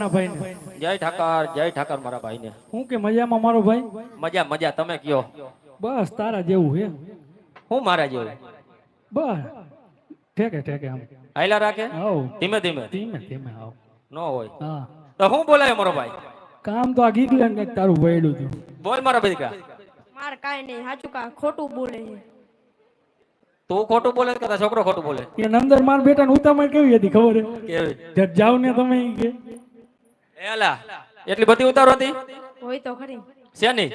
ઠાકર નાના ભાઈ ને જય ઠાકર જય ઠાકર મારા ભાઈને. હું કે મજામાં મારો ભાઈ? મજા મજા તમે કયો? બસ તારા જેવું હે. હું મારા જેવું? બસ. ઠેકે ઠેકે આમ. આયલા રાખે? આવ ધીમે ધીમે. ધીમે ધીમે આવ નો હોય. હા. તો હું બોલાય મારો ભાઈ? કામ તો આ ગીગલે ને તારું વૈડું તું બોલ મારા ભાઈ કા માર કાઈ નહીં હાચું કા ખોટું બોલે તું ખોટું બોલે કે છોકરો ખોટું બોલે? એ નંદર માર બેટા ને ઉતામળ કેવી હતી ખબર હે? કેવી? જાવ ને તમે કે. એ અલા એટલી બધી ઉતારો હતી? હોય તો ખરી. શેની?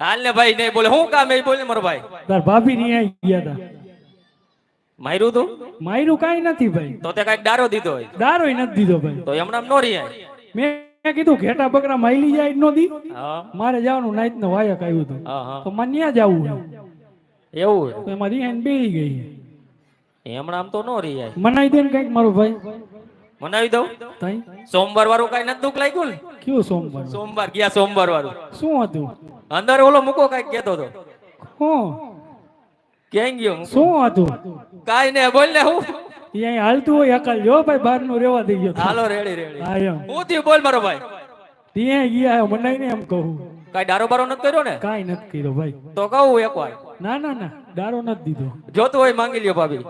હાલ ને ભાઈ નહીં બોલે. હું કામ એ બોલે મારો ભાઈ? તાર ભાભી ની આઈ ગયા હતા માર્યું તું? માયરું કાંઈ નથી ભાઈ. તો તે કંઈક દારો દીધો હોય. દારોય નથી દીધો ભાઈ. તો એમણામ નો રહી મેં કીધું ઘેટા બકરા માયલી જાય નો દી. મારે જવાનું નાઈટ નો વાયક આવ્યું હતું. તો મને ત્યાં જવું એવું તો એમાં રિહાઈન બેહી ગઈ એમણામ તો નો રહી મનાઈ દે ને કંઈક મારો ભાઈ. મનાવી દઉં? સોમવાર વાળું કઈ નથી દુઃખ લાગ્યું ને? કયું સોમવાર સોમવાર ગયા સોમવાર વાળું શું હતું? અંદર ઓલો મૂકો કઈ કેતો હતો. હું ક્યાં ગયો શું હતું? કઈ ને બોલ ને હું. અહીં હાલતું હોય અકલ જો ભાઈ બહારનું રેવા દઈ ગયો હાલો રેડી રેડી. હા હું થયું બોલ મારો ભાઈ. ત્યાં ગયા મનાઈ ને એમ કહું. કઈ દારો બારો નથી કર્યો ને? કાંઈ નથી કર્યો ભાઈ. તો કહું એકવાર. ના ના ના દારો નથી દીધો. જોતું હોય માંગી લ્યો ભાભી.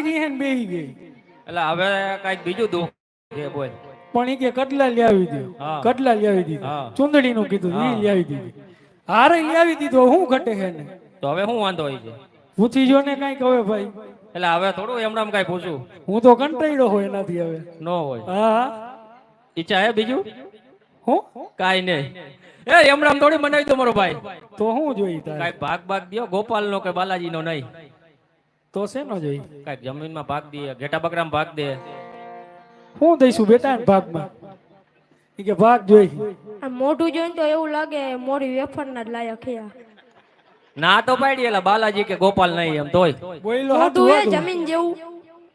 રીહેન બેહી ગઈ. એટલે હવે કંઈક બીજું દુઃખ છે બોલ. પણ એ કે કટલા લાવી દો હા. કટલા લાવી દીધો. હા. ચુંદડી નું કીધું એ લાવી દીધી. હારે લાવી દીધો હું ઘટે છે ને? તો હવે શું વાંધો હોય છે? પૂછી જો ને કંઈક હવે ભાઈ. એટલે હવે થોડું એમણામ કઈ પૂછું. હું તો કંટાળ્યો હોય એનાથી હવે. ન હોય. હા ઈચ્છા હે બીજું? હું? કાઈ નહીં. એ એમણામ થોડી મનાવી તમારો ભાઈ. તો હું જોઈ તારે? કઈ ભાગ ભાગ દિયો ગોપાલ નો કે બાલાજી નો નહીં. તો શેનો જોઈ કાંઈક જમીનમાં ભાગ દે ઘેટા બકરામાં ભાગ દે. હું દઈશું બેટા ને ભાગમાં? ઈ કે ભાગ જોઈ. આ મોઢું જોઈને તો એવું લાગે મોરી વેફર ના જ લાયક છે ના તો પાડી એલા બાલાજી કે ગોપાલ નહીં એમ તોય. બોયલો મોઢું એ જમીન જેવું.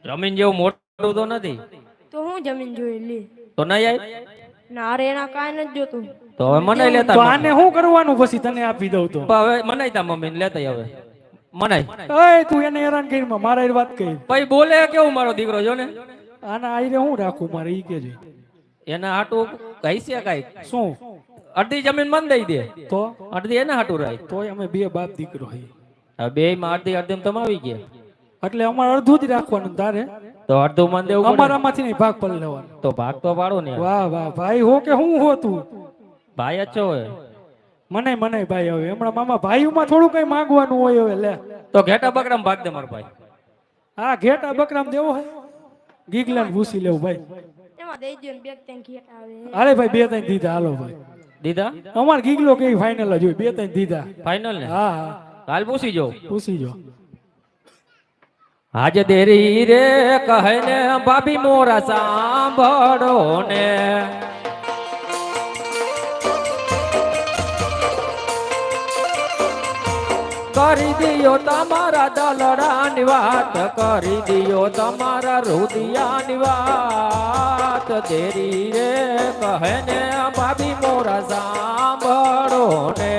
જમીન જેવું મોટું તો નથી. તો હું જમીન જોઈ લે? તો નહીં આવી ના અરે એના કાંઈ નથી જોતું. તો હવે મનાઈ લેતા તો આને શું કરવાનું પછી તને આપી દઉં તો? હવે મનાઈતા મમ્મી ને લેતા હવે. મનાય. એ તું એને હેરાન કરી મારા એ વાત કહી ભાઈ બોલે કેવું મારો દીકરો જો ને આના આઈને હું રાખું મારે ઈ કેજે એના હાટું કઈ છે કઈ શું? અડધી જમીન મન દઈ દે. તો? અડધી એના હાટું રહી તોય અમે બે બાપ દીકરો હઈ હવે બે માં અડધી અડધી તમે આવી ગયા. એટલે અમારે અડધું જ રાખવાનું તારે? તો અડધું મન દેવું. અમારામાંથી નહીં ભાગ પડી લેવાનો. તો ભાગ તો પાડો ને વાહ વાહ ભાઈ હો કે હું હો તું? ભાઈ અચ્છો હોય. મને મને ભાઈ હવે. હમણાં મામા ભાઈઓમાં થોડું કઈ માંગવાનું હોય હવે લે. તો ઘેટા બકરામ ભાગ દે મારો ભાઈ. હા ઘેટા બકરામ દેવો હે. ગીગલાને ભૂસી લેવું ભાઈ. એમાં દઈ દો ને બેગ ત્યાં ઘેટ આવે. હાલે ભાઈ બે ત્રણ દીધા હાલો ભાઈ. દીધા? અમાર ગીગલો કઈ ફાઇનલ જ હોય. બે ત્રણ દીધા. ફાઇનલ ને? હા હા. હાલ પૂછી જો. પૂછી જો. આજ દેરી રે કહે ને ભાભી મોરા સાંભળો ને. કરી દિયો તમારા દલડાની વાત, કરી દિયો તમારા રુદિયાની વાત. દેરી રે, કહે ને ભાભી મોરા સાંભળો ને.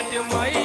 અરે આજ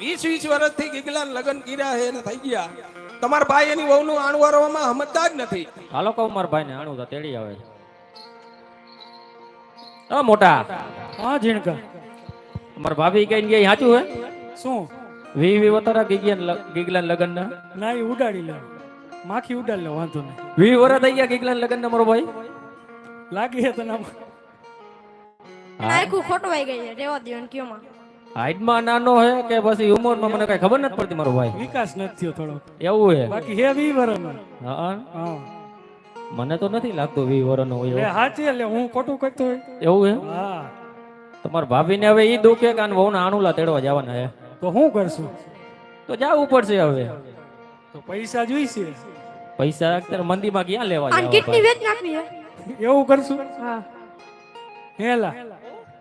વીસ વીસ વર્ષથી ગીગલાન લગ્ન કર્યા છે ને થઈ ગયા. તમારા ભાઈ એની વહુનું વારવામાં સમજતા જ નથી. હાલો કહું મારા ભાઈ ને આણું તો તેડી આવે છે. મોટા હા ઝીણકા મારા ભાભી કઈ ગઈ સાચું હે? શું? વી વી વતરા ગીગિયન ગીગલાન લગન ના ના એ ઉડાડી લે. માખી ઉડાડી લે વાંધો નહીં. વી વરા થઈ ગયા ગીગલાન લગન ના મારો ભાઈ? લાગી હે તને આમ? ખોટવાઈ ગઈ છે રેવા દો ને કયોમાં હાઈટ માં નાનો હે કે પછી ઉંમરમાં મને કઈ ખબર નથી પડતી મારો ભાઈ? વિકાસ નથી થયો થોડો. એવું હે? બાકી હે વી વરનો. હા હા. મને તો નથી લાગતું વી વરનો હોય એ એટલે હું ખોટું કરતો હોય. એવું હે? હા. તમારા ભાભી ને હવે ઈ દુખે કાન વહુના આણુલા તેડવા જવાના હે? તો શું કરશું? તો જાવું પડશે હવે. તો પૈસા જોઈશે. પૈસા અત્યારે મંદીમાં ક્યાં લેવા જવા કિડની વેચ નાખવી એવું કરશું? હા. હેલા.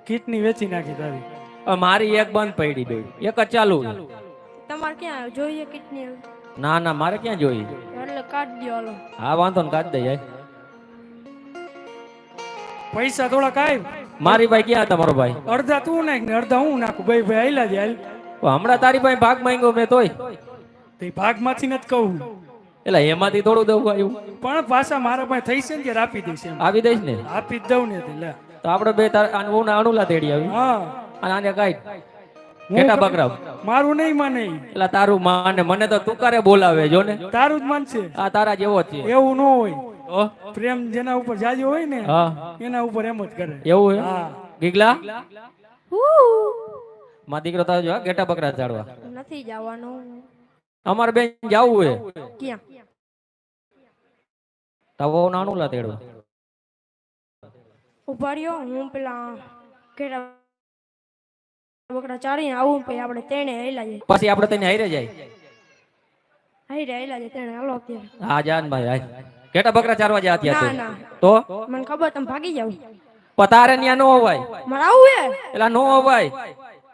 કિટની વેચી નાખી તારી. મારી એક બંધ પડી ગઈ. એક જ ચાલુ તમારે ક્યાં જોઈએ કેટલી ના ના મારે ક્યાં જોઈ એટલે કાઢ દો હાલો. હા વાંધો ને કાઢ દે જાય પૈસા થોડા કાય મારી ભાઈ ક્યાં તમારો ભાઈ? અડધા તું નાખ ને અડધા હું નાખું. ભાઈ ભાઈ આયલા જાય હમણાં તારી પાસે ભાગ માંગ્યો મેં તોય? તે ભાગમાંથી નથી કહું. એટલે એમાંથી થોડું દઉં આવ્યું. પણ પાછા મારા પાસે થઈ છે ને ત્યારે આપી દઈશ આપી આવી દઈશ ને? આપી જ દઉં ને તે તો આપણે બે તાર આનું આણુલા તેડી આવી. હા. અને આને હું કેટા બકરાવ મારું નહીં માને. એટલે તારું માને મને તો તુકારે બોલાવે જો ને? તારું જ માનશે. આ તારા જેવો જ છે. એવું ન હોય. પ્રેમ જેના ઉપર જાજો હોય ને એના ઉપર એમ જ કરે. એવું હે હા. ગીગલા? માં દીકરો તારો જો હા, ઘેટા બકરા ચાડવા નથી જવાનું. અમારે બેન જાવું હે. ક્યાં? નાનું નાણુલા તેડવા. ઉભાર્યો હું પેલા ઘેરા બકરા ચારીને આવું પછી આપણે તેને હેલા જાય. પછી આપણે તેને હારે જાય. હાઈ રે હેલા જાય તેને હાલો અત્યારે. હા જાન ભાઈ હા કેટલા બકરા ચારવા ના અત્યારે ના. તો? મને ખબર તમે ભાગી જાવ પતારે તારે ન્યા નો હોય. મારે આવું હે? એલા નો હોય.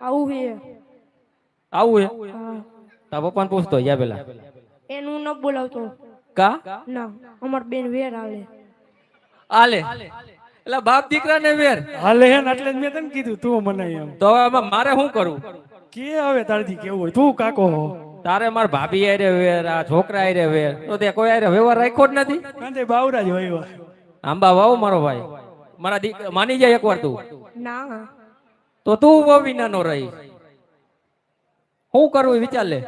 આવું હે. આવું હે? તા પપ્પાને પૂછતો યા પેલા. એનું ન બોલાવતો. કા? ના અમાર બેન વેર આવે આલે એલા બાપ દીકરા ને વેર. હાલે હે એટલે જ મેં તને કીધું તું મને એમ. તો હવે આમાં મારે શું કરું કે હવે તારથી કેવું હોય? તું કાકો હો. તારે માર ભાભી આરે વેર આ છોકરા આરે વેર. તો તે કોઈ આરે વ્યવહાર રાખ્યો જ નથી? કાંતે બાવરા જ હોય આંબા વાવ મારો ભાઈ. મારા દીક માની જાય એકવાર તું. ના. તો તું બહુ વિનાનો રહી. શું કરવું વિચાર લે.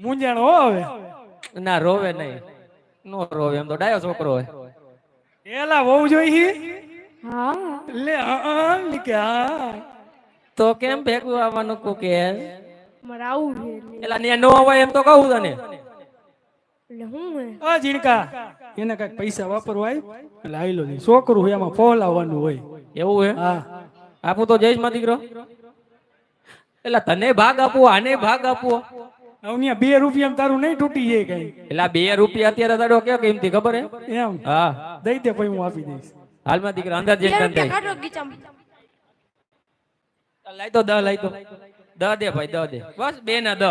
મૂંઝાણ હો હવે. ના રોવે નહીં. નો રોવે એમ તો ડાયો છોકરો હોય. એલા વહુ જોઈ હા? લે હા, હા કે હા. તો કેમ ભેગું આવવાનું મારે આવું છે એલા ને નો આવે એમ તો કહું તને. એટલે હું આ ઝીણકા એને કંઈક પૈસા વાપરવાય એટલે આઈલો દી છોકરું હોય એમાં ફોલાવવાનું હોય. એવું હે? હા. આપું તો જઈશમાં દીકરો. એલા તને ભાગ આપવો આને ભાગ આપવો હવે ન્યા બે રૂપિયા તારું નહીં તૂટી જાય કઈ. એટલે બે રૂપિયા અત્યારે તારો કેવો કિંમતી ખબર હે? એમ. હા. દઈ દે પછી હું આપી દઈશ. હાલમાં દીકરા અંદર જઈને તને લાઈ તો દ લઈ તો દ દે ભાઈ દ દે. બસ બે ના દ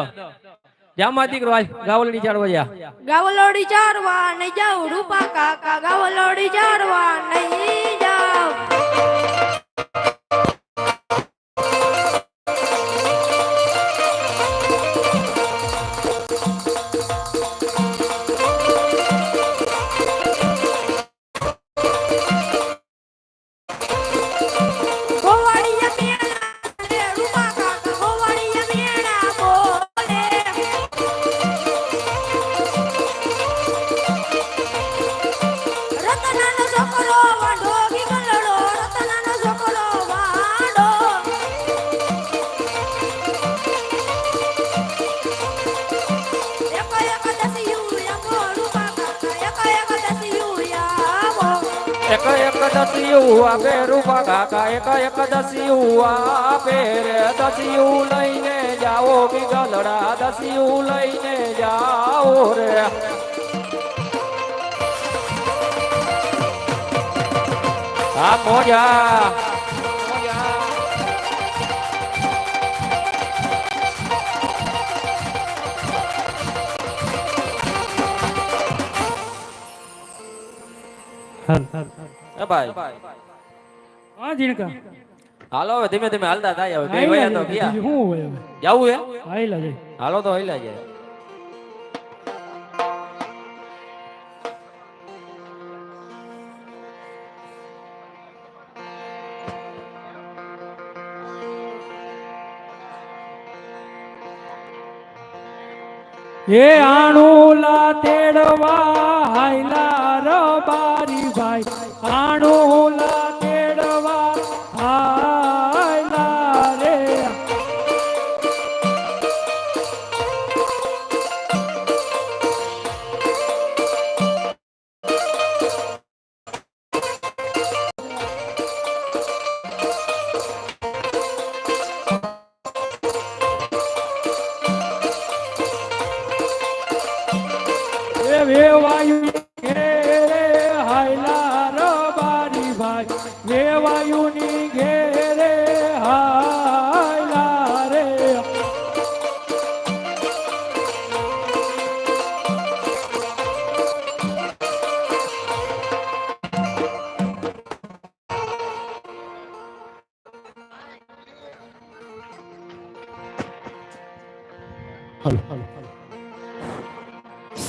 જામાં દીકરો હાલ ગાવલડી ચાડવા જા. ગાવલોડી ચારવા નહીં જાઉં રૂપા કાકા ગાવલોડી ચારવા નહીં જાવ એક દસિયું આપે રૂપા કાકા એક એક દસિયું આપે રે. દસિયું લઈને જાઓ બિગલડા દસિયું લઈને જાઓ રે. આ મોજા. ભાઈ. હા જીણકા. હાલો હવે ધીમે ધીમે હાલતા થાય હવે બે વયા તો ગયા. શું હોય હવે જાવું હે? આયલા જાય હાલો તો હઈલા જાય એ આણુલા તેડવા હાઈલા રબારી ભાઈ. આણુલા તેડવા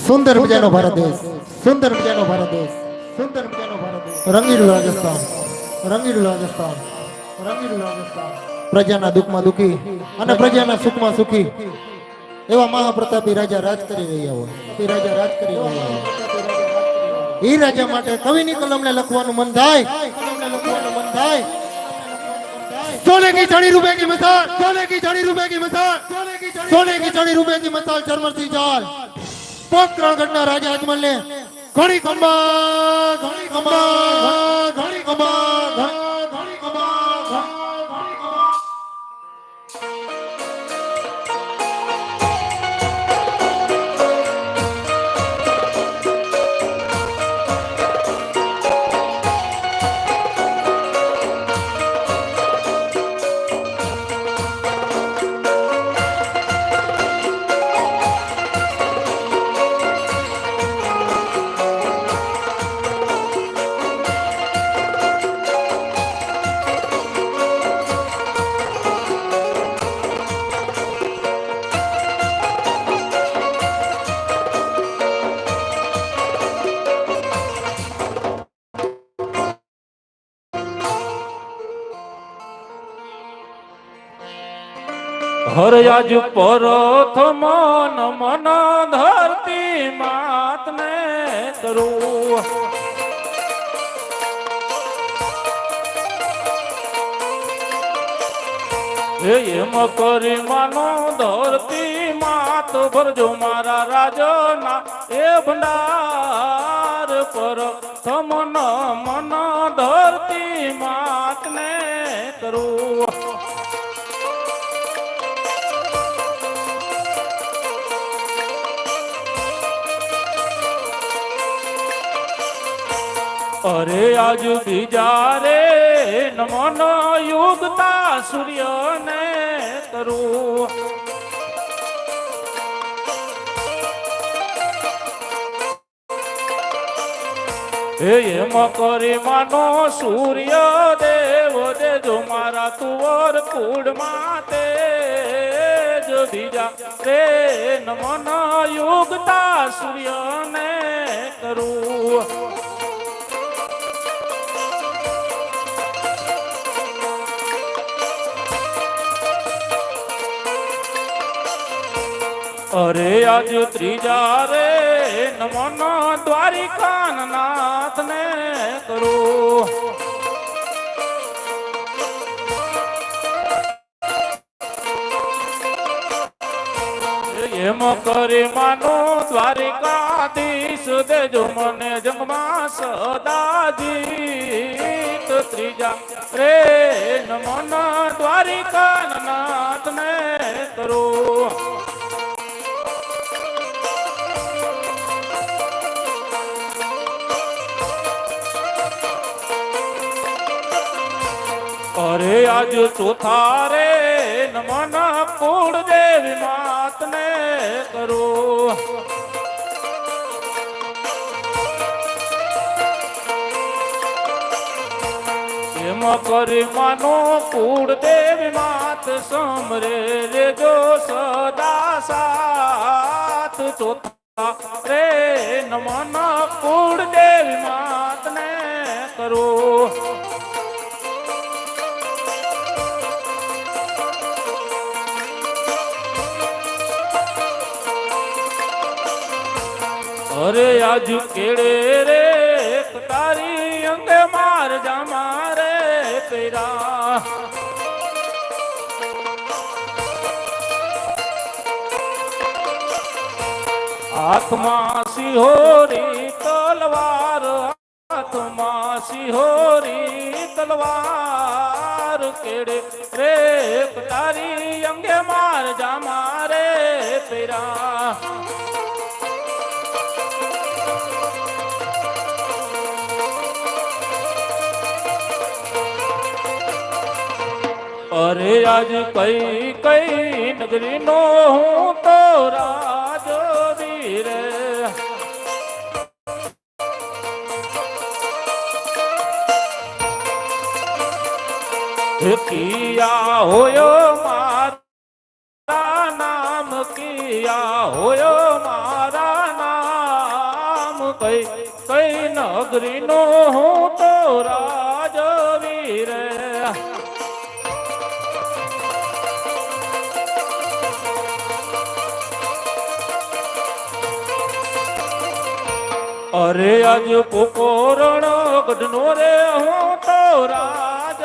સુંદર મજાનો ભારત દેશ સુંદર મજાનો ભારત દેશ સુંદર મજાનો ભારત દેશ રંગીલું રાજસ્થાન રંગીલું રાજસ્થાન રંગીલું રાજસ્થાન પ્રજાના દુઃખમાં દુઃખી અને પ્રજાના સુખમાં સુખી એવા મહાપ્રતાપી રાજા રાજ કરી રહ્યા હોય એ રાજા રાજ કરી રહ્યા હોય એ રાજા માટે કવિની કલમને લખવાનું મન થાય કલમને લખવાનું મન થાય सोने की चढ़ी रुपए की मिसाल सोने की चढ़ी रुपए की मिसाल सोने की चढ़ी रुपए की मिसाल चरमर सिंह जाल પોકરણગઢના રાજા અજમલ ને ઘણી ખંભા ઘણી ખંભા ઘણી કમા અરે આજ પ્રથમ મન ધરતી માતને કરું એમ કરી માનો ધરતી માત ભરજો મારા રાજના એ ભંડાર પર થમન મન ધરતી માતને કરું અરે આજ બીજા રે નમન યુગતા સૂર્યને કરું. હે એમ કરી માનો સૂર્ય દેવ દેજો મારા તુવર કુડ માતે જો બીજા રે નમન યુગતા સૂર્યને કરું. અરે આજ ત્રીજા રે નમન દ્વારિકા નાથને કરો એમ કરી માનો દ્વારિકાધીશ, દેજો મને જમવા સદા જીત. ત્રીજા રે નમન દ્વારિકા નાથને કરો. આજ ચોથા રે, નમન કુળ દેવી માતને કરો. એમ કરી માનો કુળ દેવી માત સમરે રેજો સદા સાત ચોથા રે, નમન કુળ દેવી માતને કરો. અરે આજ કેળે રે? તારી અંગે માર જામા રે પેરા. હાથમાં સિહોરી તલવાર, હાથમાં સિહોરી તલવાર. કેડે રે? તારી અંગે માર જામા રે પેરા. અરે આજ કઈ કઈ નગરી નો હું તો રાજો વીર કિયા હોયો મારા નામ, કિયા હોયો મારા નામ. કઈ કઈ નગરી નો હું તો રાજો અરે આજ કોકોરણ ગઢનો રે, હું તો રાજ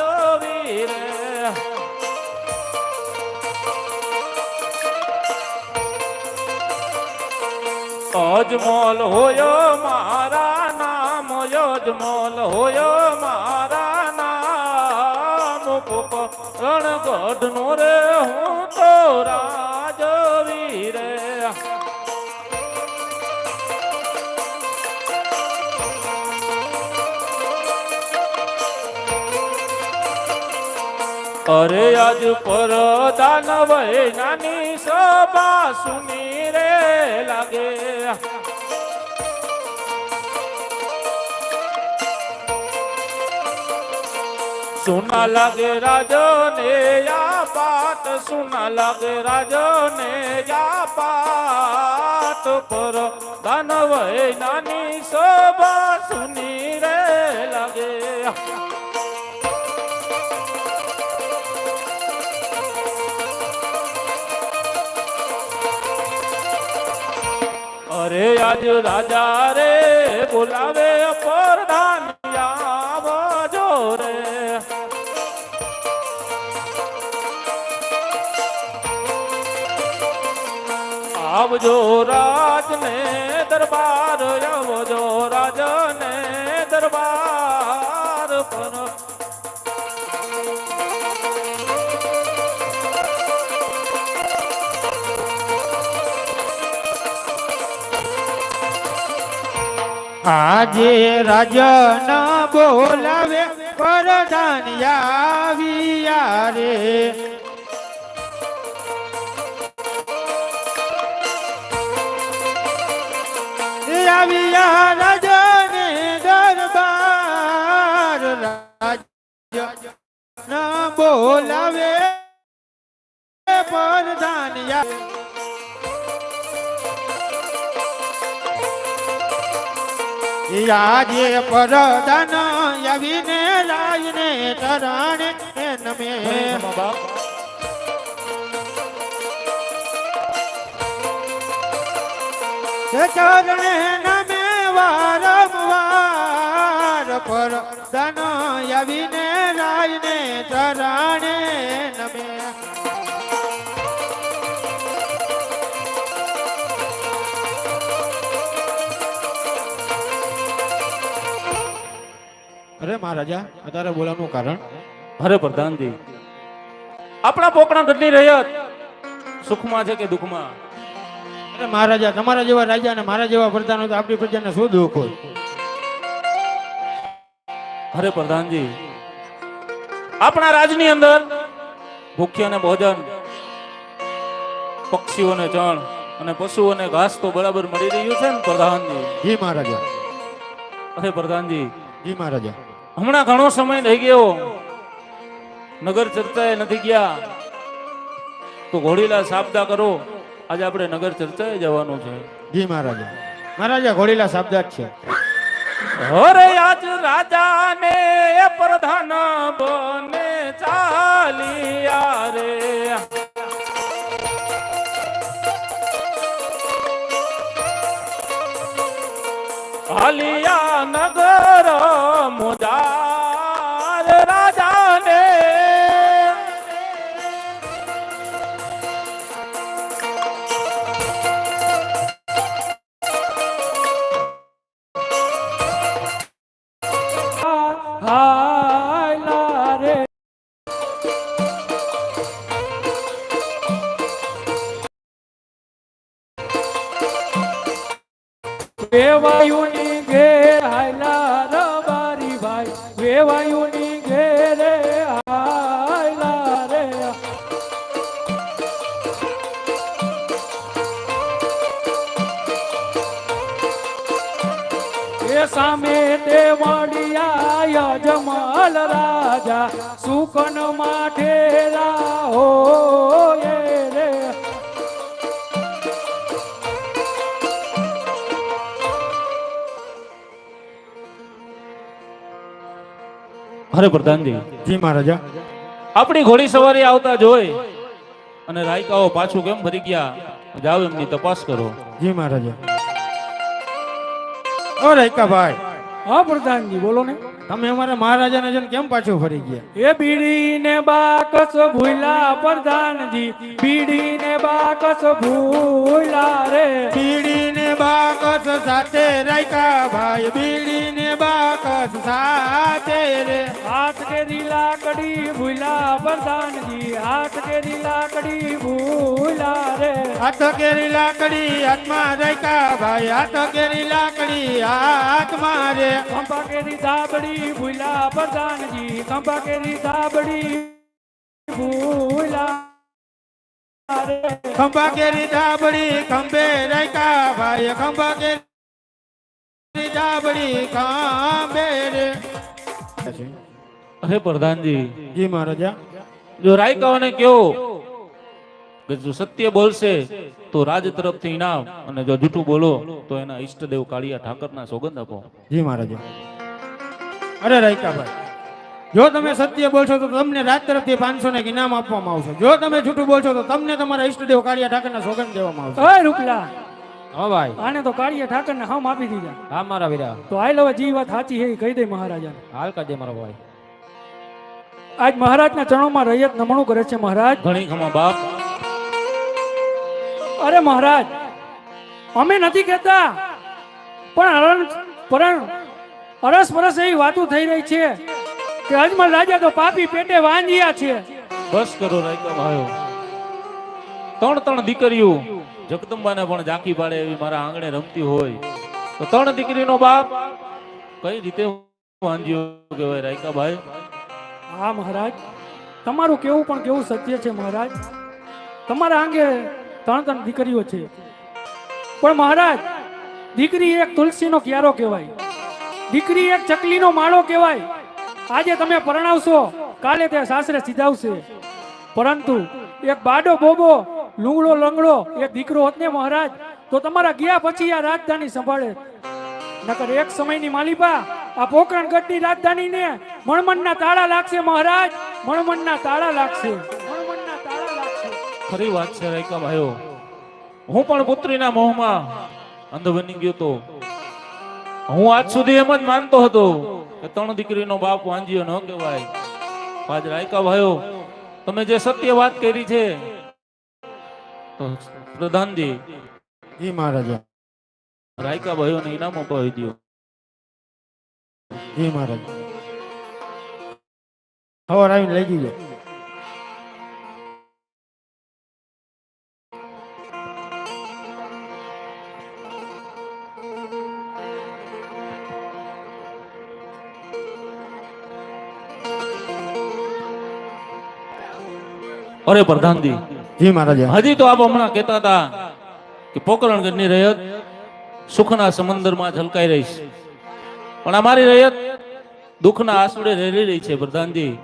અજમોલ અજમલ હોયો મારા નામ યજમલ હોયો મારા નામ. કોકોરણ ગઢનો રે, હું તો રાજ અરે આજ પર દાનવ નાની સભા સુની રે લાગે. સુના લાગે રાજને યા પાત સુના લાગે રાજને યા પાત પર દાનવ નાની સભા સુની રે લાગે. અરે આજ રાજા રે, બોલાવે પરધાન આવજો રે. આવજો રાજને દરબાર, આવજો રાજને દરબાર પર. આજે રાજન બોલાવે પ્રધાન આવ્યા રે આવ્યા રાજન દરબાર રાજન બોલાવે પ્રધાન આવ્યા આજે પરદાન આવીને લાઈને તરાણે નમે ચરણે નમે વારંવાર પરદાન આવીને લાઈને તરાણે નમે અરે મહારાજા અત્યારે બોલાવવાનું કારણ? અરે પ્રધાનજી આપણા પોકણા ગઢની રયત સુખમાં છે કે દુઃખમાં? અરે મહારાજા તમારા જેવા રાજા અને મારા જેવા પ્રધાન હોય તો આપણી પ્રજાને શું દુઃખ હોય? અરે પ્રધાનજી આપણા રાજની અંદર ભૂખ્યાને ભોજન પક્ષીઓને ચણ અને પશુઓને ઘાસ તો બરાબર મળી રહ્યું છે ને પ્રધાનજી? જી મહારાજા. અરે પ્રધાનજી જી મહારાજા. હમણાં ઘણો સમય થઈ ગયો. નગર ચર્ચાએ નથી ગયા. તો ઘોડીલા સાબદા કરો. આજે આપણે નગર ચર્ચાએ જવાનું છે. જી મહારાજા. મહારાજા ઘોડીલા શબ્દાત છે. અરે આજ રાજા ને પ્રધાન બને ચાલિયા રે. હાલિયા નગર મુજાર વેવાયુની ઘેર હાયલા રબારી ભાઈ. વેવાયુની ઘેરે હાયલા રે. એ સામે તે વડિયા યજમાલ રાજા. સુકન માઠેલા હો અરે પ્રધાનજી. જી મહારાજા. આપણી ઘોડી સવારી આવતા જોઈ અને રાયકાઓ પાછું કેમ ફરી ગયા? જાઓ એમની તપાસ કરો. જી મહારાજા. ઓ રાયકા ભાઈ. હા પ્રધાનજી બોલો ને. તમે અમારા મહારાજાને જન કેમ પાછું ફરી ગયા? એ બીડીને બાકસ ભૂલા પ્રધાનજી. બીડીને બાકસ ભૂલા રે. બીડીને બાકસ સાથે રાયકા ભાઈ બીડીને બાકસ સાથે રે. હાથ કેરી લાકડી ભૂલા પ્રધાનજી હાથ કેરી લાકડી ભૂલા રે. હાથ કેરી લાકડી હાથમાં રાયકા ભાઈ હાથ કેરી લાકડી હાથમાં રે. કંપા કેરી ધાબડી ભૂલા પ્રધાનજી કંપા કેરી ધાબડી ભૂલા રે. ખંભા કેરી ધાબડી ખંભે રાયકા ભાઈ ખંભા કેરી ધાબડી ખંભે રે અરે પ્રધાનજી. જી મહારાજા. જો રાયકાઓને કયો કે જો સત્ય બોલશે તો રાજ તરફથી ઇનામ અને જો જૂઠું બોલો તો એના ઈષ્ટદેવ કાળિયા ઠાકરના સોગંદ આપો. જી મહારાજા. અરે રાયકાભાઈ જો તમે સત્ય બોલશો તો તમને રાજ તરફથી પાંચસો ને ઇનામ આપવામાં આવશે. જો તમે જૂઠું બોલશો તો તમને તમારા ઈષ્ટદેવ કાળિયા ઠાકરના સોગંદ દેવામાં આવશે. રૂપલા. હા ભાઈ. આને તો કાળીએ ઠાકરને હમ આપી દીધા. હા મારા વીરા. તો આઈ લવા જી વાત સાચી છે એ કહી દે મહારાજાને. હાલ કાજે મારો ભાઈ. આજ મહારાજના ચરણોમાં રૈયત નમણું કરે છે મહારાજ. ઘણી ખમા બાપ. અરે મહારાજ અમે નથી કહેતા પણ અરણ પણ અરસ પરસ એવી વાતો થઈ રહી છે કે અજમલ રાજા તો પાપી પેટે વાંજ્યા છે. બસ કરો રાયકા ભાઈઓ ત્રણ ત્રણ દીકરીઓ જગદંબાને પણ ઝાંકી પાડે એવી મારા આંગણે રમતી હોય. તો ત્રણ દીકરીનો બાપ, કઈ રીતે વાંધ્યો કહેવાય રાયકા ભાઈ હા, મહારાજ. તમારું કેવું પણ કેવું સત્ય છે, મહારાજ? તમારા આંગે ત્રણ ત્રણ દીકરીઓ છે. પણ મહારાજ, દીકરી એક તુલસીનો ક્યારો કહેવાય. દીકરી એક ચકલીનો માળો કહેવાય. આજે તમે પરણાવશો, કાલે તે સાસરે સીધાવશે. પરંતુ એક બાડો બોબો લુંગડો લંગડો એક દીકરો હોત ને મહારાજ, તો તમારા ગયા પછી આ રાજધાની સંભાળે. નકર એક સમયની માલિપા, આ પોકરણ ગઢની રાજધાનીને મણમણના તાળા લાગશે મહારાજ, મણમણના તાળા લાગશે. તાળા લાગશે. ખરી વાત છે, રાયકા ભાઈઓ. હું પણ પુત્રીના મોહમાં અંધ બની ગયો તો. હું આજ સુધી એમ જ માનતો હતો કે ત્રણ દીકરીનો બાપ વાંજ્યો ન કહેવાય. આજ રાયકા ભાઈઓ, તમે જે સત્ય વાત કરી છે તો પ્રધાનજી. જી મહારાજા. રાયકા ભાઈઓને ઇનામ અપાવી દો જી મહારાજ. ખબર આવીને લઈ જજો. અરે પ્રધાનજી જી મહારાજ. હજી તો આપ હમણાં કહેતા હતા કે પોકરણગઢની રયત સુખના સમંદરમાં ઝલકાઈ રહી છે. પણ અમારી રયત દુઃખના આસુડે રેલી રહી છે પ્રધાનજી.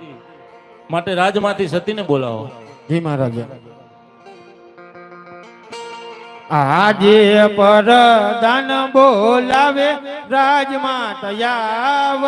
માટે રાજમાંથી સતીને બોલાવો. જી મહારાજા. આજે પરદાન બોલાવે રાજમાં તયાવ